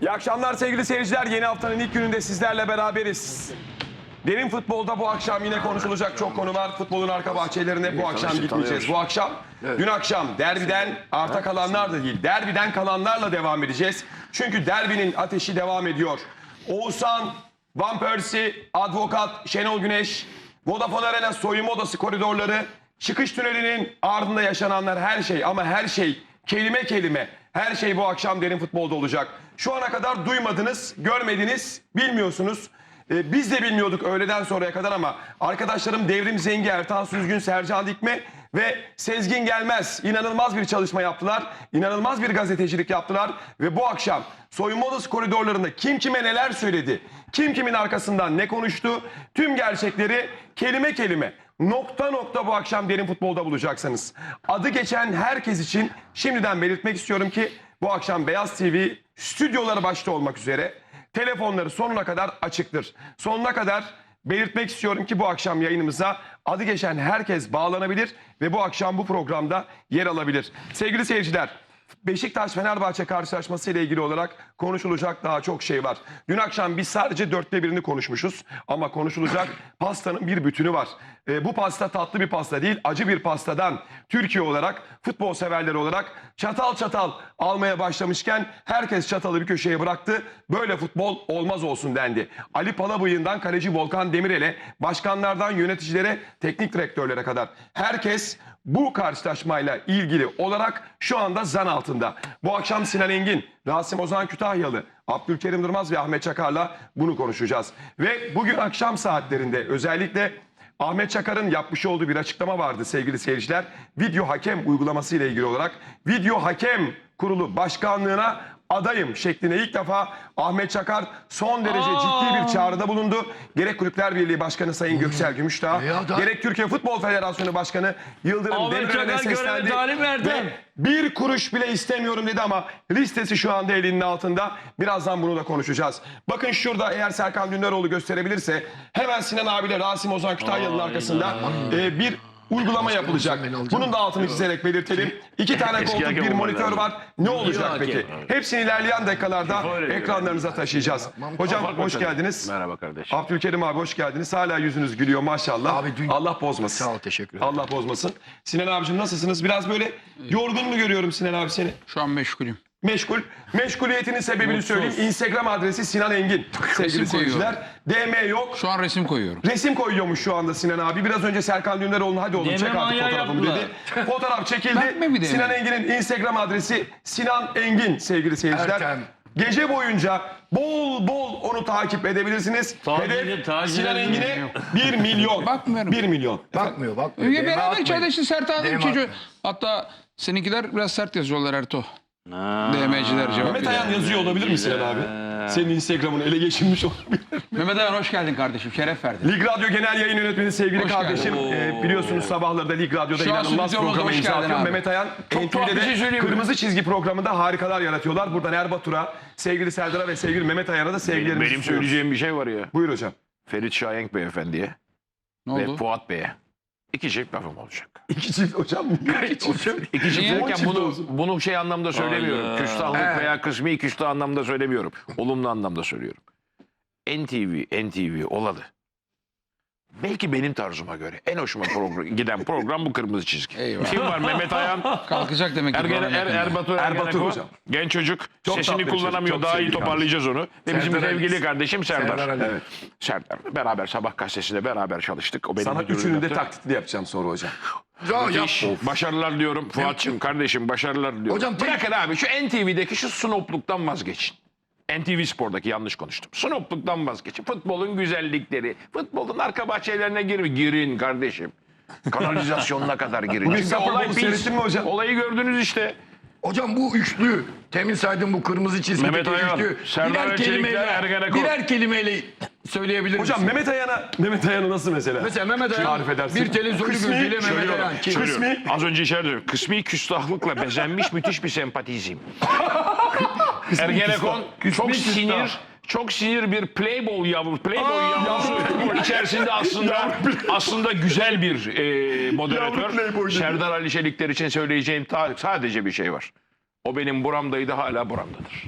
İyi akşamlar sevgili seyirciler. Yeni haftanın ilk gününde sizlerle beraberiz. Derin futbolda bu akşam yine konuşulacak çok konu var. Futbolun arka bahçelerine bu akşam gitmeyeceğiz. Bu akşam, dün akşam derbiden arta kalanlar da değil, derbiden kalanlarla devam edeceğiz. Çünkü derbinin ateşi devam ediyor. Oğuzhan, Van Persie, Advokat, Şenol Güneş, Vodafone Arena soyunma odası koridorları, çıkış tünelinin ardında yaşananlar her şey ama her şey kelime kelime her şey bu akşam derin futbolda olacak. Şu ana kadar duymadınız, görmediniz, bilmiyorsunuz. Ee, biz de bilmiyorduk öğleden sonraya kadar ama arkadaşlarım Devrim Zengi, Ertan Süzgün, Sercan Dikme ve Sezgin Gelmez inanılmaz bir çalışma yaptılar. İnanılmaz bir gazetecilik yaptılar ve bu akşam soyunma odası koridorlarında kim kime neler söyledi, kim kimin arkasından ne konuştu, tüm gerçekleri kelime kelime nokta nokta bu akşam derin futbolda bulacaksınız. Adı geçen herkes için şimdiden belirtmek istiyorum ki bu akşam Beyaz TV stüdyoları başta olmak üzere telefonları sonuna kadar açıktır. Sonuna kadar belirtmek istiyorum ki bu akşam yayınımıza adı geçen herkes bağlanabilir ve bu akşam bu programda yer alabilir. Sevgili seyirciler, Beşiktaş-Fenerbahçe karşılaşması ile ilgili olarak konuşulacak daha çok şey var. Dün akşam biz sadece dörtte birini konuşmuşuz ama konuşulacak pastanın bir bütünü var. Ee, bu pasta tatlı bir pasta değil, acı bir pastadan Türkiye olarak, futbol severleri olarak çatal çatal almaya başlamışken herkes çatalı bir köşeye bıraktı. Böyle futbol olmaz olsun dendi. Ali Palabıyık'ından kaleci Volkan Demirel'e, başkanlardan yöneticilere, teknik direktörlere kadar herkes bu karşılaşmayla ilgili olarak şu anda zan altında. Bu akşam Sinan Engin, Rasim Ozan Kütahyalı, Abdülkerim Durmaz ve Ahmet Çakar'la bunu konuşacağız. Ve bugün akşam saatlerinde özellikle Ahmet Çakar'ın yapmış olduğu bir açıklama vardı sevgili seyirciler. Video hakem uygulaması ile ilgili olarak video hakem kurulu başkanlığına adayım şeklinde ilk defa Ahmet Çakar son derece ciddi bir çağrıda bulundu. Gerek Kulüpler Birliği Başkanı Sayın Göksel Gümüşdağ, da- gerek Türkiye Futbol Federasyonu Başkanı Yıldırım Ahmet Çakar göreve seslendi. talim verdi. Ve bir kuruş bile istemiyorum dedi ama listesi şu anda elinin altında. Birazdan bunu da konuşacağız. Bakın şurada eğer Serkan Dündaroğlu gösterebilirse hemen Sinan abiyle Rasim Ozan Kütahyalı'nın arkasında e, bir uygulama yapılacak. alacaksın. Bunun da altını çizerek belirtelim. İki tane koltuk bir monitör var. Ne olacak peki? Hepsini ilerleyen dakikalarda ekranlarınıza taşıyacağız. Hocam hoş geldiniz. Merhaba kardeşim. Abdülkerim abi hoş geldiniz. Hala yüzünüz gülüyor maşallah. Abi dün- Allah bozmasın. Sağ ol, teşekkür ederim. Allah bozmasın. Sinan abicim nasılsınız? Biraz böyle yorgun mu görüyorum Sinan abi seni? Şu an meşgulüm. Meşgul. Meşguliyetinin sebebini Mutsuz. söyleyeyim. Instagram adresi Sinan Engin. Sevgili seyirciler. DM yok. Şu an resim koyuyorum. Resim koyuyormuş şu anda Sinan abi. Biraz önce Serkan Dündaroğlu'na hadi oğlum Deme çek artık fotoğrafımı yaptılar. dedi. Fotoğraf çekildi. Sinan Engin'in Instagram adresi Sinan Engin sevgili seyirciler. Ertem. Gece boyunca bol bol onu takip edebilirsiniz. Takip Hedef takip Sinan. Engin'e 1 milyon. Bakmıyorum. 1 milyon. Bakmıyor bakmıyor. Beraber çayda işte sert abi Deme çocuğu. Hatta seninkiler biraz sert yazıyorlar Erto. DM'ciler cevap Mehmet veriyor. Ayan yazıyor olabilir mi Sinan abi? Senin Instagram'ın ele geçirmiş olabilir. Mehmet Ayan hoş geldin kardeşim. Şeref verdin. Lig Radyo Genel Yayın Yönetmeni sevgili Hoş kardeşim. geldin. e, biliyorsunuz sabahları da Lig Radyo'da Şu an inanılmaz stüdyomuzda programa hoş imza geldin atıyor. abi. Mehmet Ayan Çok tuhaf bir NTV'de şey söyleyeyim mi? Kırmızı Çizgi programında harikalar yaratıyorlar. Buradan Erbatur'a, sevgili Serdar'a ve sevgili Mehmet Ayan'a da sevgilerimizi Benim sunuyoruz. söyleyeceğim bir şey var ya. Buyur hocam. Ferit Şahenk beyefendiye Ne ve oldu? Fuat Bey'e. İki çift lafım olacak. İki çift hocam. İki çift. İki çift Niye? derken Çift bunu, olsun. bunu şey anlamda söylemiyorum. Küstahlık veya kısmi küstah anlamda söylemiyorum. Olumlu anlamda söylüyorum. NTV, NTV olalı. Belki benim tarzıma göre en hoşuma program, giden program bu kırmızı çizgi. Eyvah. Kim var? Mehmet Ayan, Kalkacak demek ki. Ergen, er. Erbatur, Erbatur Ergenekon. hocam. Genç çocuk. Çok tatlı sesini çocuk, kullanamıyor. çok Daha iyi toparlayacağız onu. Ve bizim Serdar Ali. sevgili kardeşim Serdar. Serdar Ali. Evet. Serdar. Beraber sabah gazetesinde beraber çalıştık. O benim Sana müdürlüğüm üçünü de yaptı. taklitli yapacağım sonra hocam. Müthiş. yap. Başarılar diyorum Fuat'cığım kardeşim başarılar diliyorum. Hocam, tek- Bırakın abi şu NTV'deki şu snopluktan vazgeçin. NTV Spor'daki yanlış konuştum. Snopluktan vazgeçin. Futbolun güzellikleri, futbolun arka bahçelerine girin. Girin kardeşim. Kanalizasyonuna kadar girin. Bugün Super olay seyrettin mi hocam? Olayı gördünüz işte. Hocam bu üçlü, temin saydım bu kırmızı çizgideki Mehmet Ayan, üçlü. Serdar birer Çelikler, kelimeyle, Ergenekon. birer kelimeyle söyleyebilir Hocam misin? Mehmet Ayan'a, Mehmet Ayan'ı nasıl mesela? Mesela Mehmet Ayan Tarif edersin. bir televizyoncu Kısmi- gözüyle Mehmet Söylüyorum. Ayan. Kim? Söylüyorum. Kısmi- Az önce içeride diyorum. Kısmi küstahlıkla bezenmiş müthiş bir sempatizm. Ergenekon çok sinir çok sinir bir playboy yavru playboy yavrusu içerisinde aslında aslında güzel bir e, Yavru moderatör. Serdar Ali Çelikler için söyleyeceğim sadece bir şey var. O benim buramdaydı hala buramdadır.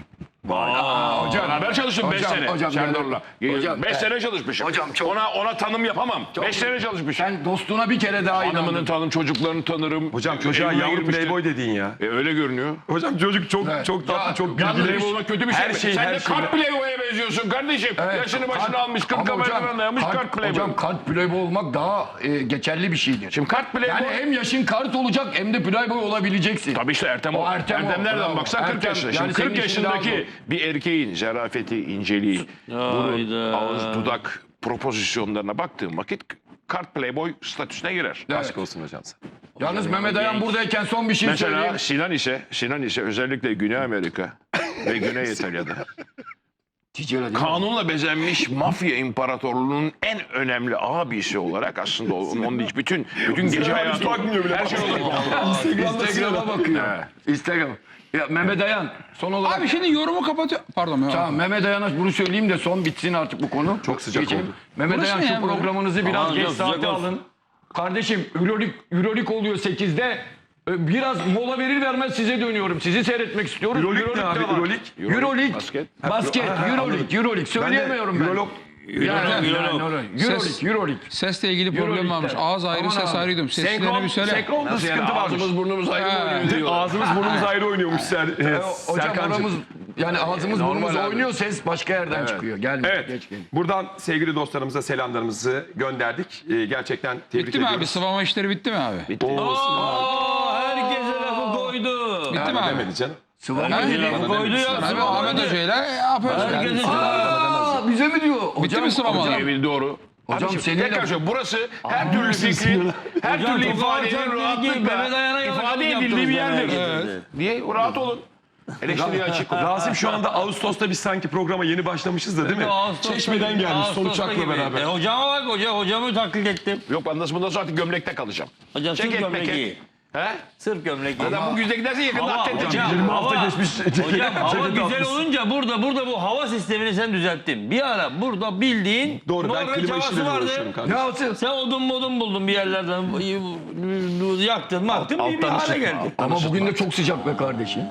Hocam, Beraber çalıştım 5 Hocam, sene hocam, Serdar'la. hocam, 5 ben- sene çalışmışım. Hocam, çok- ona ona tanım yapamam. 5 sene çalışmışım. Sen dostuna bir kere daha Hanımını inandın. tanırım, çocuklarını tanırım. Hocam çocuğa yavru playboy dedin ya. E, öyle görünüyor. Hocam çocuk çok Evet. çok tatlı, Ya, çok bilgili. Playboy olmak kötü bir şey Her şey, Sen her de şey. kart playboy'a benziyorsun kardeşim. Evet, Yaşını başını kart- almış, 40 Ama hocam, kamerayla dayamış kart- kart playboy. Hocam kart playboy olmak daha e, geçerli bir şeydir. Şimdi kart playboy... yani hem yaşın kart olacak hem de playboy olabileceksin. Tabii işte Ertem O. Ertem nereden baksan 40 Ertem, yaşında. yani Şimdi senin 40 için daha yaşındaki bir erkeğin zarafeti, inceliği, burun, ağız, dudak propozisyonlarına baktığım vakit kart playboy statüsüne girer. Aşk olsun hocam sen. Yalnız Mehmet Ayan buradayken son bir şey Mesela söyleyeyim. Sinan ise Sinan ise özellikle Güney Amerika ve Güney İtalya'da kanunla bezenmiş mafya imparatorluğunun en önemli abisi olarak aslında onun, onun hiç bütün bütün gece hayatı bakmıyor bile. her şey olur. Instagram'a bakıyor. Instagram. Ya Mehmet Ayan son olarak Abi şimdi yorumu kapatıyor. Pardon. ya. Tamam Mehmet Ayan'a bunu söyleyeyim de son bitsin artık bu konu. Çok sıcak Geçelim. oldu. Mehmet Burası Ayan ne şu ya böyle? programınızı biraz Aman geç yok, sıcak saate olsun. alın. Kardeşim Euroleague, Euroleague oluyor 8'de. Ee, Biraz mola verir vermez size dönüyorum. Sizi seyretmek istiyoruz. Euroleague ne abi? de var. Euroleague? Euroleague. Basket. Basket. Euroleague. Euroleague. Söyleyemiyorum ben. Eurolog Yani, Euroleague. Euroleague. Euroleague. Sesle ilgili problem varmış. Ağız ayrı, Aman ses abi. ayrı diyorum. Seslerini bir söyle. senkronda Nasıl yani sıkıntı varmış. ağzımız burnumuz ayrı mı oynuyor diyor. Ağzımız burnumuz ayrı oynuyormuş Ser, e, Hocam Serkancığım. aramız yani ağzımız normal burnumuz abi. oynuyor ses başka yerden çıkıyor. Gelmiyor. Evet. Geç, geç. Buradan sevgili dostlarımıza selamlarımızı gönderdik. Ee, gerçekten tebrik Bitti mi abi? Sıvama işleri bitti mi abi? Aa, herkese lafı koydu. Bitti mi abi? Demedi canım. Sıvama? Herkese lafı koydu ya. Abi Ahmet koydu. Hoca'yla yapıyoruz. yani. Herkese Bize mi diyor? Hocam, mi sıvamalar? hocam, Diyebil doğru. Hocam Abi şimdi seninle- tekrar söylüyorum. Burası her türlü fikrin, her Hocam türlü ifadenin rahatlıkla ifade edildiği bir yerdir. Niye? Rahat olun. Eleştiriye açık olun. Rasim şu anda Ağustos'ta biz sanki programa yeni başlamışız da değil mi? Ağustos'ta Çeşmeden gibi, gelmiş Ağustos'ta uçakla gibi. beraber. E, hocama bak hoca, hocamı taklit ettim. Yok bundan bundan sonra artık gömlekte kalacağım. Hocam meket. giy. He? Sırf gömlek giy. Zaten bu yüzde giderse yakında Hava, atlet hocam, edeceğim. 20 hafta hava- geçmiş. Hocam hava ceket güzel atmışsın. olunca burada burada bu hava sistemini sen düzelttin. Bir ara burada bildiğin Doğru ben Norveç klima havası işiyle vardı. uğraşıyorum kardeşim. Ne olsun? Sen odun modun buldun bir yerlerden yaktın maktın bir, bir hale geldi. Ama bugün de çok sıcak be kardeşim.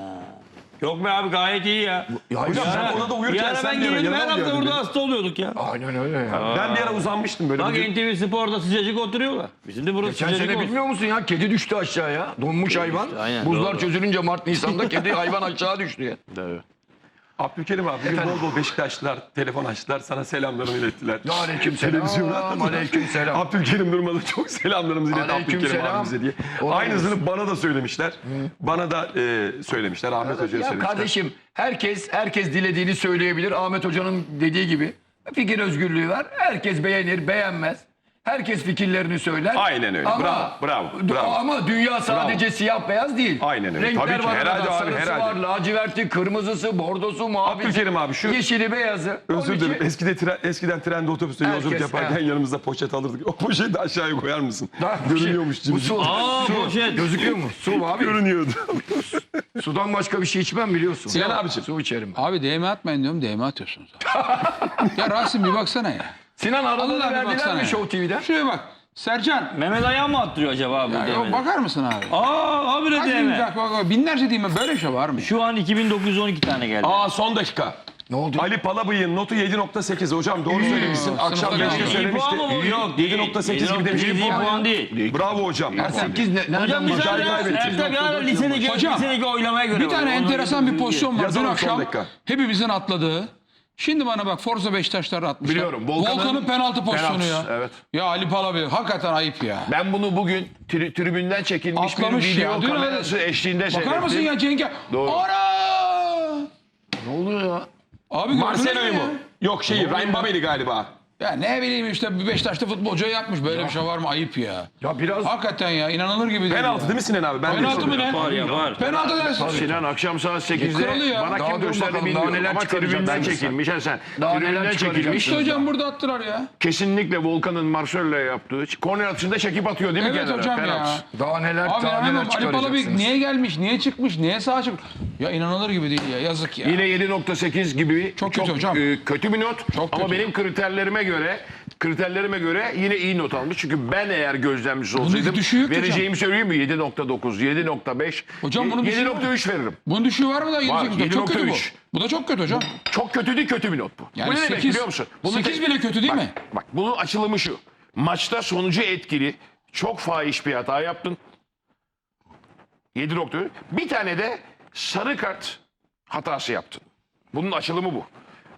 Yok be abi gayet iyi ya. Ya Hocam sen ara- odada uyurken bir ara sen ben bir ara her yanına mı hafta geldin burada hasta oluyorduk ya. Aynen öyle ya. Ben bir ara uzanmıştım böyle. Bak bugün. NTV Spor'da sıcacık oturuyorlar. Bizim de burası Geçen sıcacık sene olsun. bilmiyor musun ya? Kedi düştü aşağıya. Donmuş hayvan. aynen, Buzlar doğru. çözülünce Mart Nisan'da kedi hayvan aşağı düştü ya. Abdülkerim abi bugün bol bol Beşiktaşlılar telefon açtılar sana selamlarını ilettiler. Aleyküm Televizyona selam. Aleyküm selam. Abdülkerim Durmaz'a çok selamlarımızı ilet Aleyküm Abdülkerim selam. abimize diye. Olay Aynısını bana da söylemişler. Bana da e, söylemişler. Ahmet Hoca'ya Ya söylemişler. kardeşim herkes herkes dilediğini söyleyebilir. Ahmet Hoca'nın dediği gibi fikir özgürlüğü var. Herkes beğenir, beğenmez. Herkes fikirlerini söyler. Aynen öyle. Bravo, bravo, bravo. Ama dünya sadece siyah beyaz değil. Aynen öyle. Renkler Tabii ki, var. herhalde arada. abi, herhalde. var, laciverti, kırmızısı, bordosu, mavisi. Abdülkerim abi şu Yeşili, beyazı. Özür için- dilerim. Eskide tren, eskiden trende otobüste yolculuk Herkes, yaparken evet. yanımızda poşet alırdık. O poşeti aşağıya koyar mısın? Daha şey- Görünüyormuş Bu cimcik. su. Aa su. poşet. Gözüküyor mu? Su abi. Görünüyordu. Sudan başka bir şey içmem biliyorsun. Sinan abiciğim. Su içerim. Abi DM atmayın diyorum DM atıyorsunuz. ya Rasim bir baksana ya. Sinan Allah bir verdiler baksana mi. Show TV'den? Şuraya bak. Sercan. Mehmet Ayan mı attırıyor acaba bu Ya, bakar mısın abi? Aa abi bin, deme. bak, bak, bak, binlerce değil mi? Böyle bir şey var mı? Şu an 2912 tane geldi. Aa son dakika. Ne oldu? Ali Palabıyık'ın notu 7.8. Hocam doğru söylemişsin. Akşam sınıfta 5'te kaldı. iyi söylemişti. Yok. 7.8 gibi demiş. İyi puan. puan değil. Bravo hocam. 8 ne, Hocam bir başladı? tane kaybettik. Ertem ya lisedeki, lisedeki oylamaya göre. Bir tane enteresan bir pozisyon var. Dün akşam hepimizin atladığı. Şimdi bana bak Forza Beşiktaşlar atmışlar. Biliyorum, Volkan'ın Volkan'ın penaltı pozisyonu ya. penaltısı, evet. Ya Ali Palabi hakikaten ayıp ya. Ben bunu bugün tri- tribünden çekilmiş Atlamış bir video ya. Dün kamerası eşliğinde Bakar seyrettim. mısın ya Cenk'e? Doğru. Ara! Ne oluyor ya? Abi gördünüz Marcelo'yu mü mu? ya? Yok şeyi Ryan Babel'i galiba. Ya ne bileyim işte bir Beşiktaş'ta futbolcu yapmış. Böyle bir şey var mı? Ayıp ya. Ya biraz Hakikaten ya inanılır gibi değil Penaltı ya. değil mi Sinan abi? Ben de Penaltı mı ne? Var ya var. Penaltı dersin. Sinan akşam saat Kralı 8'de ya. bana Daha kim dur gösterdi bakalım, daha bilmiyorum neler ama çıkaracak tribünden çekilmiş ha sen. Daha neler tribünden çekilmiş. İşte hocam burada attılar ya. Kesinlikle Volkan'ın Marcello'ya yaptığı korner atışında çekip atıyor değil mi Evet kenara? hocam ya. Daha neler Abi daha hemen neler Ali Palabi çıkaracaksınız. niye gelmiş, niye çıkmış, niye sağa çıkmış? Ya inanılır gibi değil ya yazık ya. Yine 7.8 gibi Çok kötü hocam. e, kötü bir not Çok ama kötü. benim kriterlerime göre kriterlerime göre yine iyi not almış. Çünkü ben eğer gözlemcisi olsaydım düşüğü yok vereceğimi söyleyeyim mi? 7.9, 7.5, Hocam bunun düşüğü var. 7.3 veririm. Bunun düşüğü var mı da? Var, 7.8? Çok kötü bu. 7.3. Bu da çok kötü hocam. Çok kötü değil kötü bir not bu. Yani bu ne demek 8 biliyor musun? 8 te- bile kötü değil bak, mi? Bak bunun açılımı şu. Maçta sonucu etkili çok fahiş bir hata yaptın. 7 nokta. Bir tane de sarı kart hatası yaptın. Bunun açılımı bu.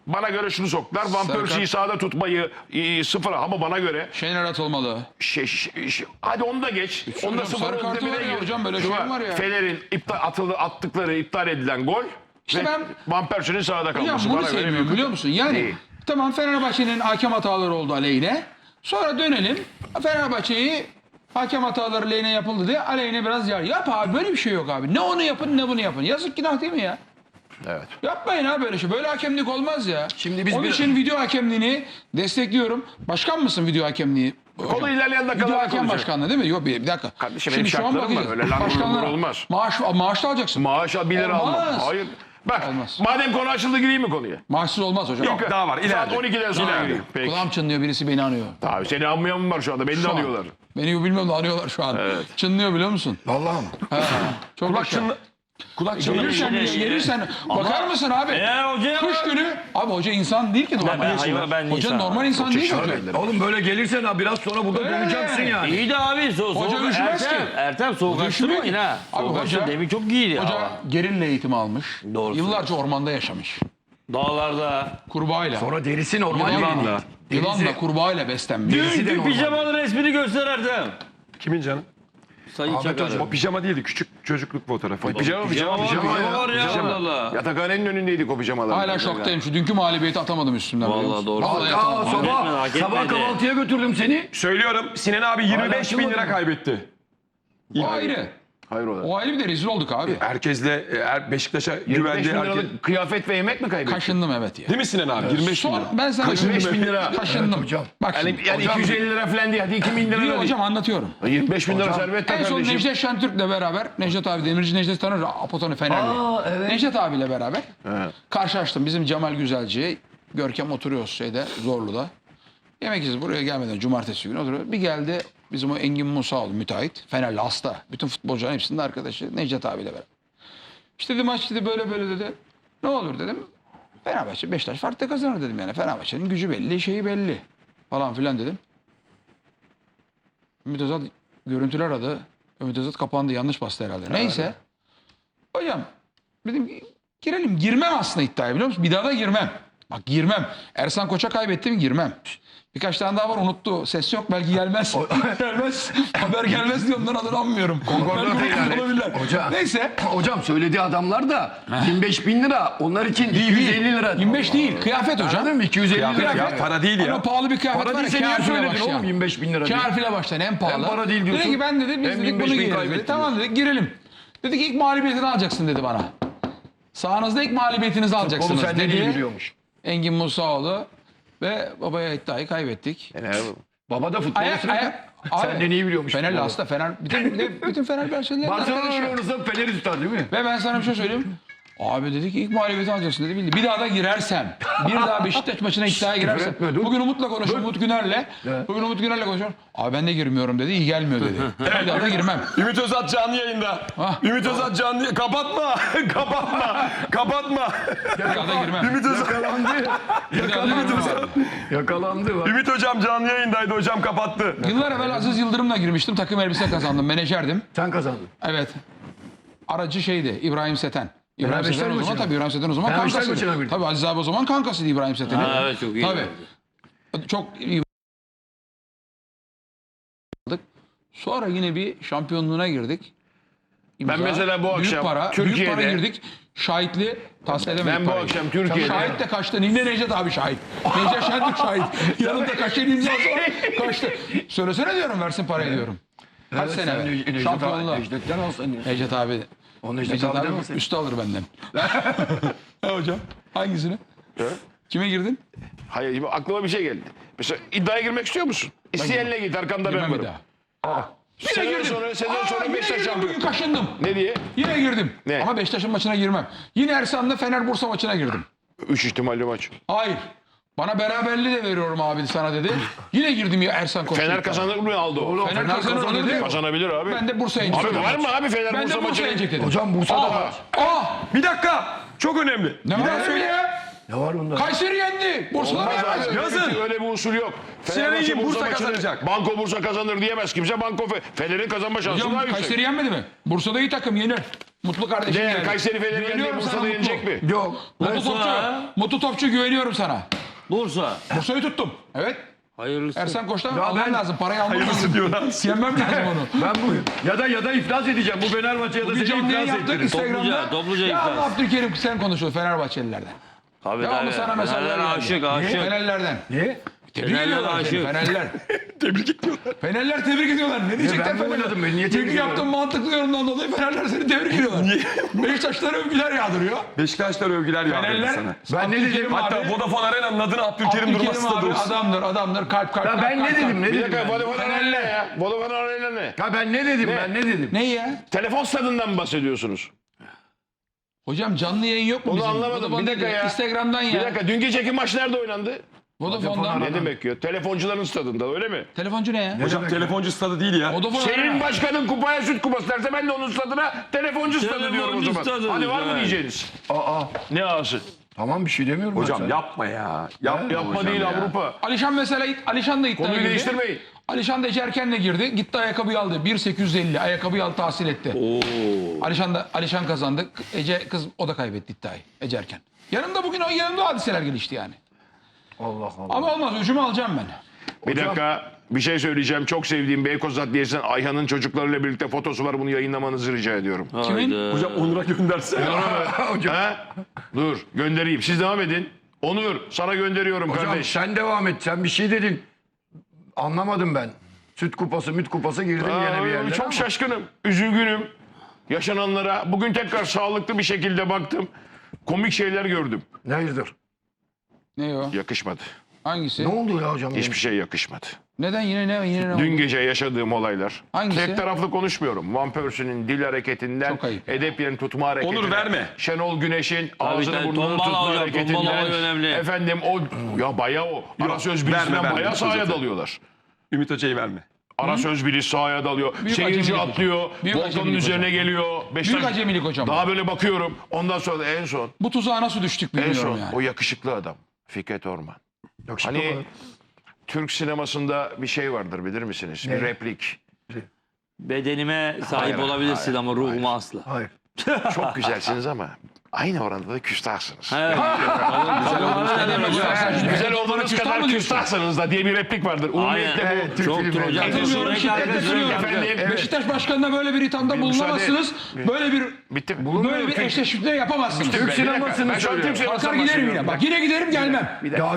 Bana göre şunu soktular. Van Persie'yi sahada tutmayı e, sıfıra ama bana göre Şener atılmalı. şey, şey- şey- hadi onu da geç. Onu da hocam, sıfır sarı kartı özdemire var ya gir. hocam, böyle şey var, ya. Fener'in iptal, atıldı, attıkları iptal edilen gol. İşte ben- Van Persie'nin sahada Hocam kalması. bunu Bana göre sevmiyorum biliyor musun? Yani Neyi? tamam Fenerbahçe'nin hakem hataları oldu aleyhine. Sonra dönelim Fenerbahçe'yi hakem hataları lehine yapıldı diye aleyhine biraz yar. Yap abi böyle bir şey yok abi. Ne onu yapın ne bunu yapın. Yazık günah değil mi ya? Evet. Yapmayın abi böyle şey. Böyle hakemlik olmaz ya. Şimdi biz Onun bir- için video hakemliğini destekliyorum. Başkan mısın video hakemliği? Konu ilerleyen Video dakikalarda hakem konuşacak. başkanlığı değil mi? Yok bir, bir dakika. Kardeşim, benim şartlarım var. Öyle lan vurulur olmaz. Maaş, maaş da alacaksın. Maaş 1 lira Olmaz. almam. Hayır. Bak Olmaz. madem konu açıldı gireyim mi konuya? Maaşsız olmaz hocam. Yok daha var. Saat ileride. 12'den sonra gireyim. Peki. Kulağım çınlıyor birisi beni anıyor. Abi seni anmayan mı var şu anda? Beni de Şu an. anıyorlar. Beni bilmiyorum da anıyorlar şu an. Çınlıyor biliyor musun? Vallahi? Ha, çok Kulak yaşa. çınla... Kulak çınla... Gelirsen, Yine- gelirsen bakar mısın abi? Eğer hocaya Kış günü abi hoca insan değil ki normal. ben hayvan, ben hoca insan. normal insan değil ki hoca. Oğlum böyle gelirsen ha biraz sonra burada Öyle. döneceksin yani. İyi de abi so Hoca soğuk üşümez Ertem, ki. Ertem soğuk Hoca açtırmayın ki. ha. Abi Soğuk hoca- demin çok iyiydi Hoca hava. gerilla eğitimi almış. Doğru Yıllarca ormanda yaşamış. Dağlarda. Kurbağayla. Sonra derisi normal Yılanla. Yılanla kurbağayla beslenmiş. Dünkü normal. pijamanın resmini göster Ertem. Kimin canım? Sayın Çakar. O pijama değildi. Küçük çocukluk fotoğrafı. Pijama Pijama pijama. pijama var ya. Allah Allah. Yatakhanenin önündeydik o pijamalar. Hala şoktayım. Şu dünkü mağlubiyeti atamadım üstümden. Vallahi doğru. Vallahi Aa, atamadım. sabah, hak sabah etmedi. kahvaltıya götürdüm seni. Söylüyorum Sinan abi 25 bin lira kaybetti. Ayrı. Hayır o ayrı bir de rezil olduk abi. Herkesle e, er- Beşiktaş'a 25 güvendi. bin Herkes... liralık kıyafet ve yemek mi kaybettin? Kaşındım evet ya. Değil mi Sinan abi? 25 bin Son lira. ben sana 25 bin lira. Kaşındım. hocam. Bak Yani, şimdi. yani 250 lira falan değil. Hadi 2 bin lira Değil da hocam anlatıyorum. değil. 25 bin lira servet de En son kardeşim. Necdet Şentürk'le beraber, Necdet abi, Demirci Necdet tanır, Apoton'u Fenerli. Aa, evet. Necdet abiyle beraber Evet. karşılaştım. Bizim Cemal Güzelci, Görkem oturuyoruz şeyde, Zorlu'da. Yemek yiyeceğiz buraya gelmeden cumartesi günü oturuyor. Bir geldi bizim o Engin Musaoğlu müteahhit. Fenerli hasta. Bütün futbolcuların hepsinin arkadaşı Necdet abiyle beraber. İşte dedi maç dedi böyle böyle dedi. Ne olur dedim. Fenerbahçe Beşiktaş farklı kazanır dedim yani. Fenerbahçe'nin gücü belli, şeyi belli falan filan dedim. Ümit Özat görüntüler aradı. Ümit Özat kapandı yanlış bastı herhalde. Neyse. Hocam dedim girelim. Girmem aslında iddiaya biliyor musun? Bir daha da girmem. Bak girmem. Ersan Koç'a kaybettim girmem. Birkaç tane daha var unuttu. Ses yok belki gelmez. gelmez. Haber gelmez diye onların adını anmıyorum. Konkordat olabilirler. Hocam. Neyse. Hocam söylediği adamlar da 25 bin lira. Onlar için 250 lira. 25 değil. Kıyafet hocam. Anladın mı? 250 lira. Kıyafet. Ya para değil ya. Ama pahalı bir kıyafet Para var ya. değilse niye K harfiyle söyledin başlayan. oğlum 25 bin lira K diye. harfiyle başlayan en pahalı. Hem para değil diyorsun, Dedi ki ben dedi biz dedik 25 bunu giyeriz dedi. Tamam dedik girelim. Dedi ki ilk mağlubiyetini alacaksın dedi bana. Sahanızda ilk mağlubiyetinizi alacaksınız senden iyi dedi. biliyormuş. Engin Musaoğlu ve babaya iddiayı kaybettik. Baba da futbol Ayak, ayak, Senden iyi biliyormuş. Fenerli futbolu. hasta Fener bütün bütün, bütün Fenerbahçelilerin Barcelona arkadaşı. Fener'i tutar değil mi? Ve ben sana bir şey söyleyeyim. Abi dedi ki ilk mağlubiyeti alacaksın dedi. Bildi. Bir daha da girersem, bir daha Beşiktaş maçına iddiaya girersem. Bugün Umut'la konuşuyorum, Umut Güner'le. Bugün Umut Güner'le konuşuyorum. Abi ben de girmiyorum dedi, iyi gelmiyor dedi. bir daha da girmem. Ümit Özat canlı yayında. Ah. Ümit Özat canlı Kapatma. kapatma. kapatma. Bir daha da girmem. Ümit Özat. Yakalandı. Bir daha da girmem abi. Yakalandı. bak. Ümit hocam canlı yayındaydı. Hocam kapattı. Yıllar evvel Aziz Yıldırım'la girmiştim. Takım elbise kazandım. Menajerdim. Sen kazandın. Evet. Aracı şeydi İbrahim Seten. İbrahim Seten o zaman tabii İbrahim Seten o zaman Ben kankasıydı. Tabii Aziz abi o zaman kankasıydı İbrahim Seten'in. Ha, evet, çok iyi Tabii. Çok iyi. Sonra yine bir şampiyonluğuna girdik. İmza, Ben mesela bu büyük akşam para, büyük Türkiye'de- para girdik. Şahitli tahsil edemedik Ben bu parayı. akşam Türkiye'de- Şahit de kaçtı. Yine Necdet abi şahit. Necdet Şentürk şahit. Yanında kaçtı imzası var. Kaçtı. Söylesene diyorum versin parayı diyorum. Kaç sene Sen be? Necdet- Şampiyonluğa. Necdet'ten alsan. Necdet abi. O Necdet abi demesin. üstü alır benden. ha hocam. Hangisini? Kime girdin? Hayır aklıma bir şey geldi. Mesela iddiaya girmek istiyor musun? İsteyenle git arkanda ben Girmem bir varım. daha. Yine Sezon girdim. sonra, sezon Aa, sonra yine Beşiktaş girdim. şampiyon. Bugün kaşındım. Ne diye? Yine girdim. Ne? Ama Beşiktaş'ın maçına girmem. Yine Ersan'la Fener Bursa maçına girdim. Üç ihtimalli maç. Hayır. Bana beraberliği de veriyorum abi sana dedi. Yine girdim ya Ersan Koç'ta. Fener kazanır mı aldı o? Fener kazanır dedi. Kazanabilir abi. Ben de Bursa'ya inecek. Abi var mı abi Fener Ben Bursa de Bursa'ya inecek dedim. Hocam Bursa'da Aa, var. aa, Bir dakika. Çok önemli. ne var öyle ya? Ne var bunda? Kayseri yendi. Bursa'da Olmaz yenemez. abi. Yazın. Öyle, öyle bir usul yok. Fenerbahçe Bursa maçını kazanacak. Banko Bursa kazanır diyemez kimse. Banko Fe- Fener'in kazanma şansı daha Hocam yüksek. Kayseri yenmedi mi? Bursa'da iyi takım yenir. Mutlu kardeşim Ne. Kayseri Fener'i yendi Güveniyorum Bursa'da sana yenecek Mutlu. mi? Yok. Mutlu Topçu. Mutlu Topçu güveniyorum sana. Bursa. Bursa'yı tuttum. Evet. Hayırlısı. Ersan Koç'tan Ya almam ben- lazım. Parayı almam Hayırlısı lazım. diyor lan. Yemem lazım onu. Ben bu Ya da ya da iflas edeceğim. Bu Fenerbahçe ya da seni iflas ettirir. Instagram'da. Topluca, ya iflas. Abdülkerim sen konuşuyorsun Fenerbahçelilerden. Tabii Devamlı sana mesajlar aşık aşık. Fenerlerden. ne? Tebrik Fenerler ediyorlar seni. aşık. Fenerler. Tebrik ediyorlar. Fenerler tebrik ediyorlar. Ne diyecekler ben Fenerler? oynadım? Beni niye Çünkü tebrik yaptığın mantıklı yorumdan dolayı Fenerler seni tebrik ediyorlar. Beşiktaşlar övgüler yağdırıyor. Beşiktaşlar övgüler yağdırdı Fenerler. sana. Ben ne dedim? Hatta abi- Vodafone Arena'nın adını Abdülkerim Abdülkerim durması da abi adamdır adamdır kalp kalp. Ya kalp, ben kalp, ne dedim? Ne Bir dedim? dakika ben? Vodafone Arena ne ya? Vodafone Arena ne? Ya ben ne dedim? Ben ne dedim? Ne ya? Telefon stadından mı bahsediyorsunuz? Hocam canlı yayın yok mu Onu bizim? anlamadım. Bir dakika ya. Instagram'dan ya. Bir dakika dün geceki maç nerede oynandı? Vodafone'dan. Ne demek ya? Telefoncuların stadında öyle mi? Telefoncu ne ya? Hocam telefoncu stadı değil ya. Vodafone Senin başkanın kupaya süt kupası derse ben de onun stadına telefoncu stadı diyorum o zaman. stadı Hadi var mı diyeceğiniz? Aa, Ne ağası? tamam bir şey demiyorum. ben Hocam sana. yapma ya. Yapma, Yapma hocam değil ya. Avrupa. Alişan mesela Alişan da iddiaya Konuyu girdi. değiştirmeyin. Alişan da Ecerken'le girdi. Gitti ayakkabıyı aldı. 1.850 ayakkabıyı aldı tahsil etti. Alişan da Alişan kazandı. Ece kız o da kaybetti iddiayı. Ecerken. Yanımda bugün o yanımda hadiseler gelişti yani. Allah Allah. Ama olmaz öcümü alacağım ben. Bir dakika bir şey söyleyeceğim. Çok sevdiğim Beykoz Adliyesi'nden Ayhan'ın çocuklarıyla birlikte fotosu var. Bunu yayınlamanızı rica ediyorum. Kimin? Hocam Onur'a gönderse. Ha? Dur göndereyim. Siz devam edin. Onur sana gönderiyorum Hocam kardeş. sen devam et. Sen bir şey dedin. Anlamadım ben. Süt kupası, müt kupası girdim Aa, yine bir yerlere çok ama. şaşkınım. Üzgünüm. Yaşananlara. Bugün tekrar sağlıklı bir şekilde baktım. Komik şeyler gördüm. Hayırdır? Ne o? Yakışmadı. Hangisi? Ne oldu ya hocam? Hiçbir şey yakışmadı. Neden yine ne yine ne Dün oldu? gece yaşadığım olaylar. Hangisi? Tek taraflı konuşmuyorum. Van Persie'nin dil hareketinden, Çok ayıp edep yerini tutma hareketinden. Onur verme. Şenol Güneş'in ağzını burnunu tombala tutma hocam, hareketinden. tombala önemli. Efendim o ya bayağı o. Ara söz verme, bilisinden verme, bayağı sahaya dalıyorlar. Ümit Hoca'yı verme. Ara söz bilisi sahaya dalıyor. Büyük Seyirci acemilik atlıyor. Büyük Volkan'ın acemilik üzerine geliyor. Beşiktaş- Büyük acemilik hocam. Daha böyle bakıyorum. Ondan sonra en son. Bu tuzağa nasıl düştük En bilmiyorum son yani. o yakışıklı adam. Fikret Orman. Yakışıklı Hani mı? Türk sinemasında bir şey vardır bilir misiniz? Bir replik. Bedenime sahip Hayır, olabilirsin hayır, ama ruhuma asla. Hayır. Çok güzelsiniz ama aynı oranda da küstahsınız. Evet. Güzel olduğunuz kadar küstahsınız da diye bir replik vardır. Aynen. bu. Çoktur hocam. Efendim, Beşiktaş başkanına böyle bir ithamda Bir bulunamazsınız. Böyle bir Bitti böyle bir eşleşme yapamazsınız. Türk sinemasını söylüyorum. Kalkar giderim yine. Bak yine giderim gelmem. Ya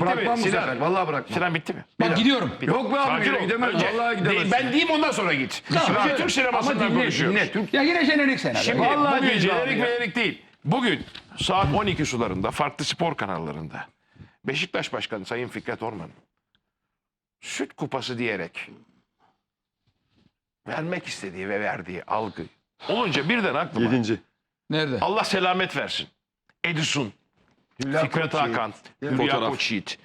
bırakmam bu sefer. Vallahi bırakmam. Sinan bitti mi? Bak gidiyorum. Yok be abi gidemez. Önce Vallahi gidemez. de- Ben diyeyim ondan sonra git. Şimdi Türk sinemasından konuşuyoruz. Ya yine jenerik sene. Şimdi Vallahi bugün değil jenerik jenerik değil. Bugün saat 12 sularında farklı spor kanallarında Beşiktaş Başkanı Sayın Fikret Orman süt kupası diyerek vermek istediği ve verdiği algı olunca birden aklıma Yedinci. Nerede? Allah selamet versin. Edison, Hülya Fikret Koçyiğit. Hakan, Hülya Fotoğraf. Koçyiğit,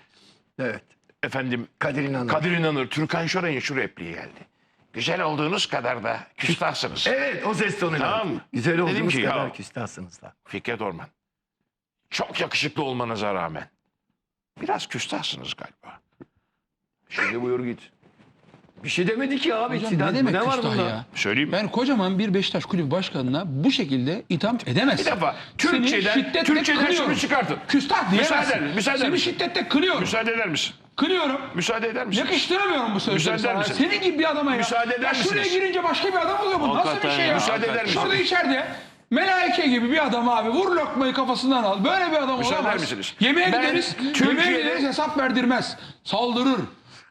Evet. efendim Kadir İnanır. Kadir İnanır, Türkan Şoray'ın şu repliği geldi. Güzel olduğunuz kadar da küstahsınız. Evet o ses tonuyla. Tamam mı? Güzel Dedim olduğunuz ki ya- kadar küstahsınız da. Fikret Orman. Çok yakışıklı olmanıza rağmen biraz küstahsınız galiba. Şimdi buyur git. Bir şey demedi ki abi. Hocam ne demek ne var küstah bunda? ya? Söyleyeyim mi? Ben kocaman bir Beşiktaş kulübü başkanına bu şekilde itham edemezsin. Bir defa Türkçeden, Türkçeden şunu çıkartın. Küstah diyemezsin. Müsaade- müsaade Seni misin? şiddetle kınıyorum. Müsaade eder misin? Kınıyorum. Müsaade eder misin? Yakıştıramıyorum bu sözleri Müsaade eder sana. misin? Senin gibi bir adama ya. Müsaade eder ya şuraya misiniz? girince başka bir adam oluyor bu. Nasıl bir Hakikaten şey ya. ya? Müsaade eder misiniz? Şurada içeride melaike gibi bir adam abi vur lokmayı kafasından al. Böyle bir adam Müsaade olamaz. eder misiniz? Yemeğe Ben gideriz. Türkiye'de- Yemeğe gideriz hesap verdirmez. Saldırır.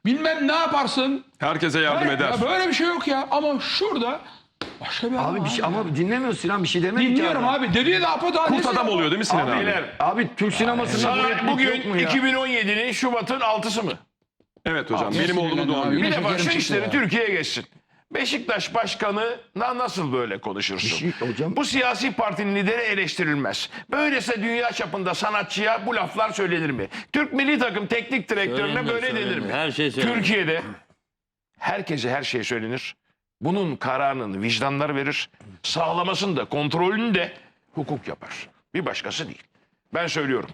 Bilmem ne yaparsın. Herkese yardım Böyle- eder. ya böyle bir şey yok ya. Ama şurada Başka bir Abi, bir şey, ama dinlemiyor Sinan bir şey demedi Dinliyorum ki abi. Dedi de Apo daha Kurt adam oluyor değil mi Sinan abi? Abi Türk sinemasında bu bugün yok mu ya? 2017'nin Şubat'ın 6'sı mı? Evet hocam Abi, benim oğlumun doğum günü. Bir Yine defa şu işleri. Türkiye'ye geçsin. Beşiktaş başkanına nasıl böyle konuşursun? Şey- hocam- Bu siyasi partinin lideri eleştirilmez. Böylese dünya çapında sanatçıya bu laflar söylenir mi? Türk milli takım teknik direktörüne Söylenir, böyle söylenir. denir mi? Her şey söylenir. Türkiye'de herkese her şey söylenir. Bunun kararını vicdanlar verir. Sağlamasını da kontrolünü de hukuk yapar. Bir başkası değil. Ben söylüyorum.